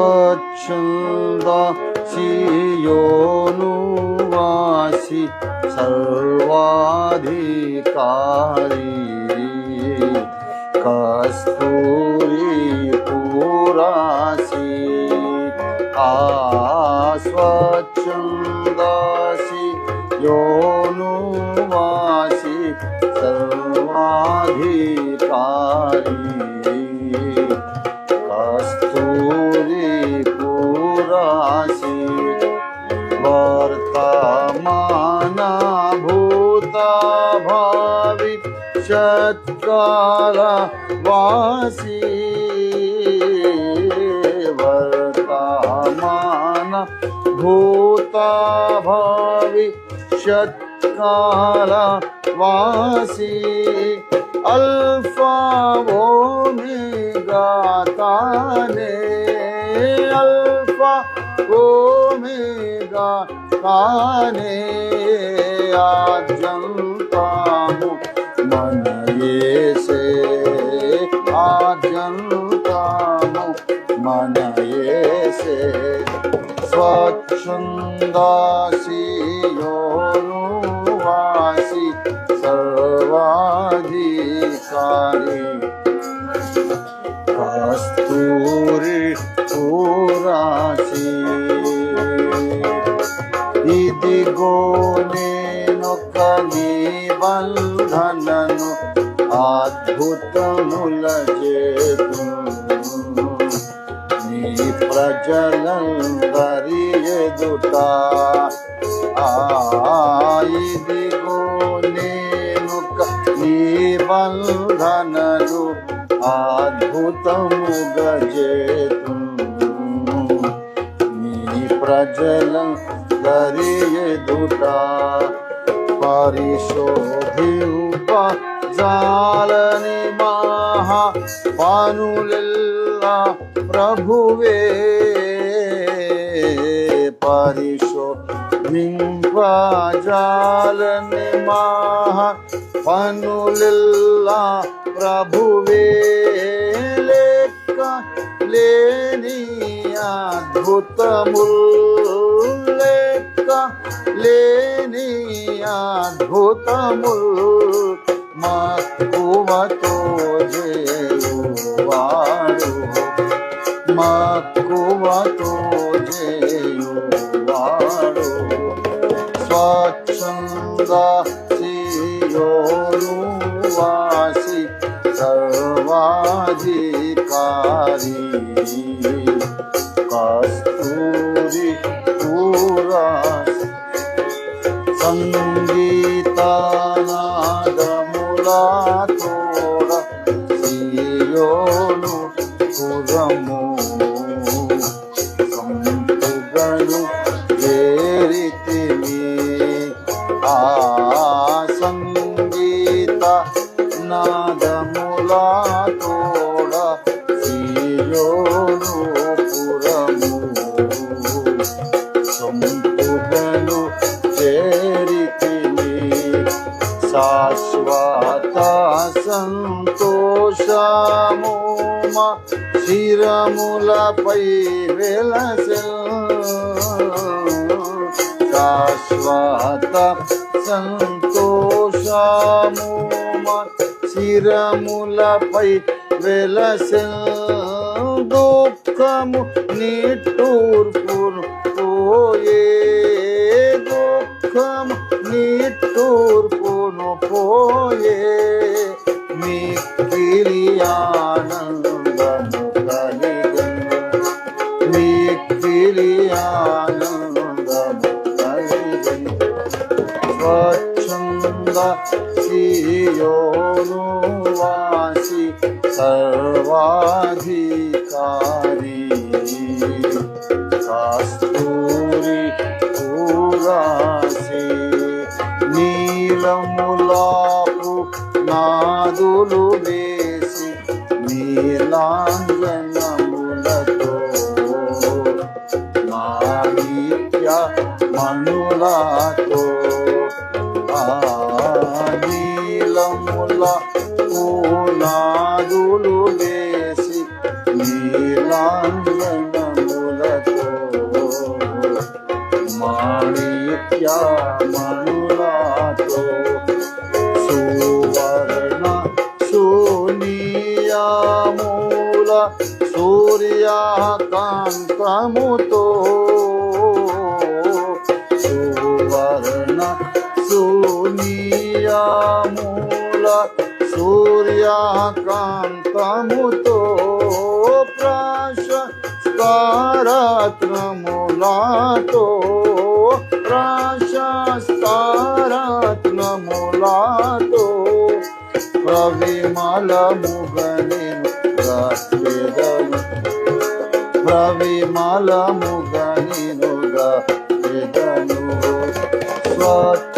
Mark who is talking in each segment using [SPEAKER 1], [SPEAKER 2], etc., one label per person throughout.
[SPEAKER 1] स्वच्छो सर्वाधिकारी। कस्तूरी पुरासि। आच्छं योनुवासि सर्वाधिकारी। कारावासी वर्तमान भूता भविष्यत्कारावासी अल्फ़ा ओमेगा ताने अल्फ़ा ओमेगा ताने आजंता యేసే స్వచ్ఛందాసియోను వాసి సర్వాధికారి. కస్తూరి పూరాసి. ఇదిగో నేనొక నిబంధనను అద్భుతముల చేతు నీ ప్రజలందరి ఎదుట ఆ నేను నేనొక నిబంధనలు అద్భుతముగా చేతు నీ ప్రజలందరి ఎదుట పరిశోధి ఉపజాలని మహా పనులెల్లా প্রভুবে পারিশো জাল নিমাহ ফনুলিল্লা প্রভুবে লেনি অদ্ভুতমূল লেনি অদ্ভুতমূল মা কুমতো যে વાતો જે વાળો સ્વચ્છંદાસી સર્વાધિકારી કસ્તુરી પૂરા સંગીતાનાદમુલા તોરા સિયોનું પુરમું పురము సంతుగను శాశ్వత సంతోషము శిరములపై వెలసెల్. శాశ్వత సంతోషము శిరములపై వెలసెల్. దుఃఖము నిట్టూర్పును పోయే దుఃఖము నిట్టూర్పును పోయే మిక్కిలి ఆనందము కలిగను మిక్కిలి ఆనందము కలిగను స్వచ్ఛంద సియోను వాసి సర్వాధికారి. కాస్తూరి పూరాసి నీలములాపు నాదులు వేసి నీలాంజనములతో సూర్యకాంతముతో సువర్ణ శూన్యమూల సూర్యకాంతముతో ప్రాశస్కారత్నములతో ప్రాశస్కారత్నములతో ప్రవిమల ముగనిను వేదము ప్రవిమల ముగనినుగా వేదను స్వచ్ఛంద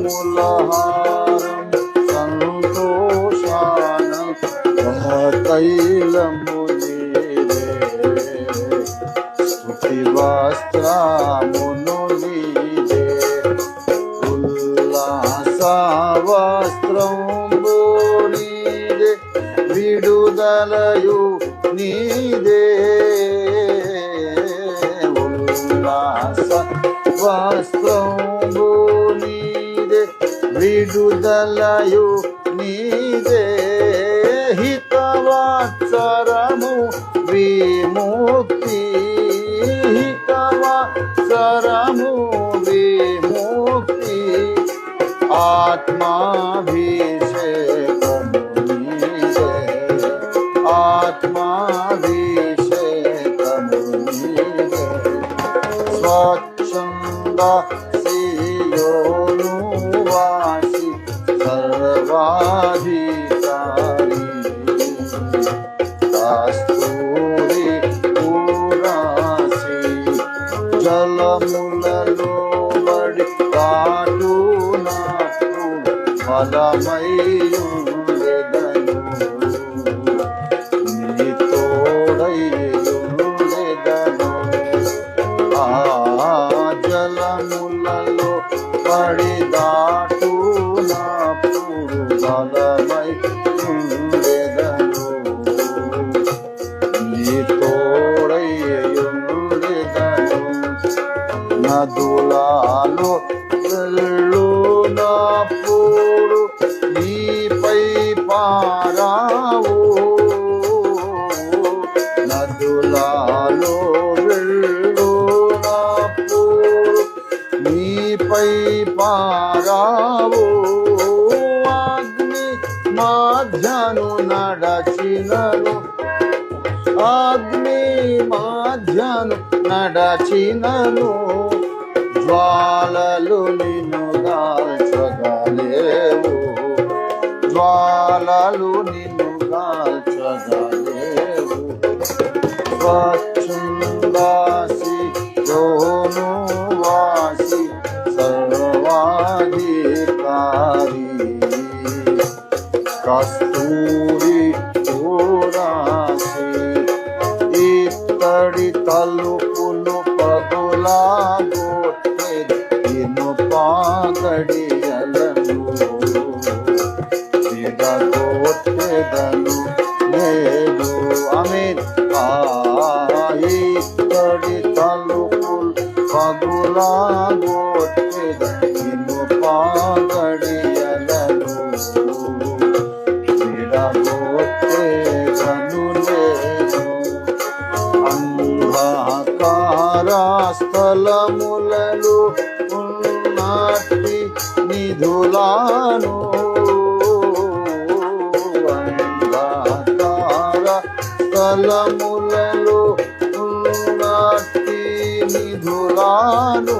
[SPEAKER 1] సుమముల హారం సంతోషాన దాతైలము వస్త్రమును నీవే ఉల్లాస వస్త్రంబు నీదే విడుదలయు నీదే ఉల్లాస వస్త్రంబు ಬಿಡುದಲಯು ನೀಜೆ ಹಿತವತ್ಸರ బడి కాటునట్లు బలమయ్యుండెదను జలములలో పడి దాటునప్పుడు బలమై ఉండెదను నీ నదులాలో వెళ్ళునప్పుడు నీపై పారావు. నదులాలో వెళ్ళునప్పుడు నీపై పారావు. అగ్ని మాధ్యను నడచినను. అగ్ని మాధ్యను నడచినను. జ్వాలలు నిన్ను దాల్చగలేవు జ్వాలలు నిన్ను దాల్చగలేవు స్వచ్ఛందాసి యోను పగులాగొట్టెద ఇను పాగడియలను విడగొట్టెదను నేను అంధకార స్థలములలో ఉన్నట్టి నిధులాను. అంధకార స్థలములలో నిధులాను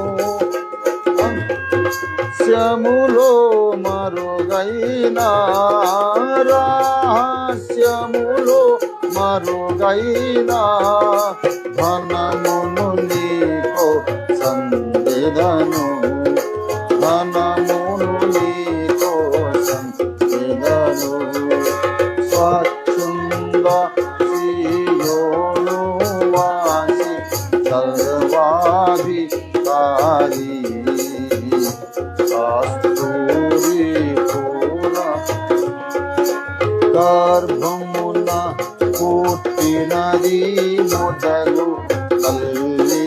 [SPEAKER 1] శ్యములో మరుగైన రహస్యములో మరుగైన? ధనమును గర్భమున పుట్టినది మొదలు తల్లి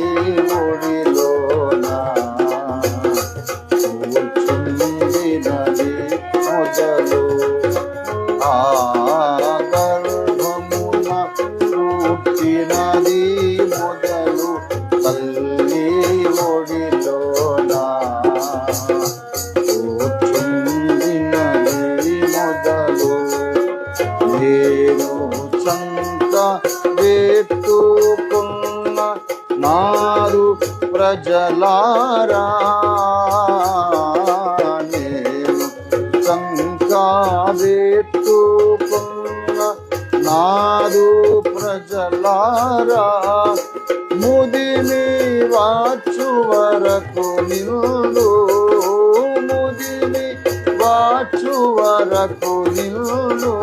[SPEAKER 1] ప్రజలారా నేను చంక పెట్టుకున్న ప్రజలారా ముదిని వాచు వరకు నిల్లు ముదిని వాచు వరకు నిల్లు.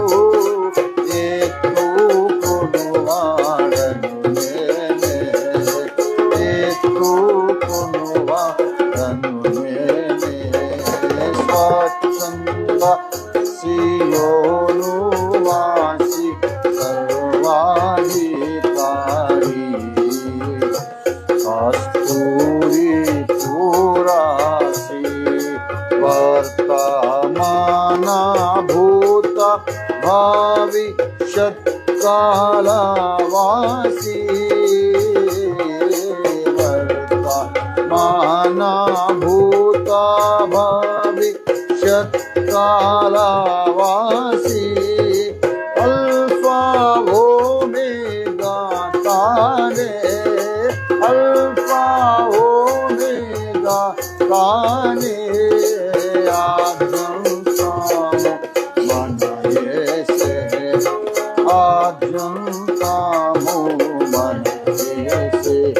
[SPEAKER 1] શિવોનુવાસી સર્વાહી તારી કસ્તુરી પુરાસી વર્તમાના ભૂત ભવિષ્યત કાલવાસી વર્તમાના ఆద్యంతాము మన యేసే.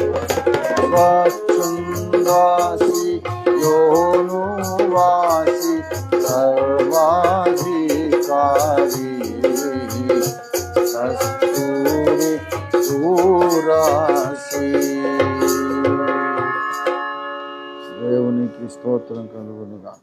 [SPEAKER 1] స్వచ్ఛందాసి యోను వాసి సర్వాధికారి. కస్తూరి పూరాసి దేవునికి స్తోత్రం కలుగునుగా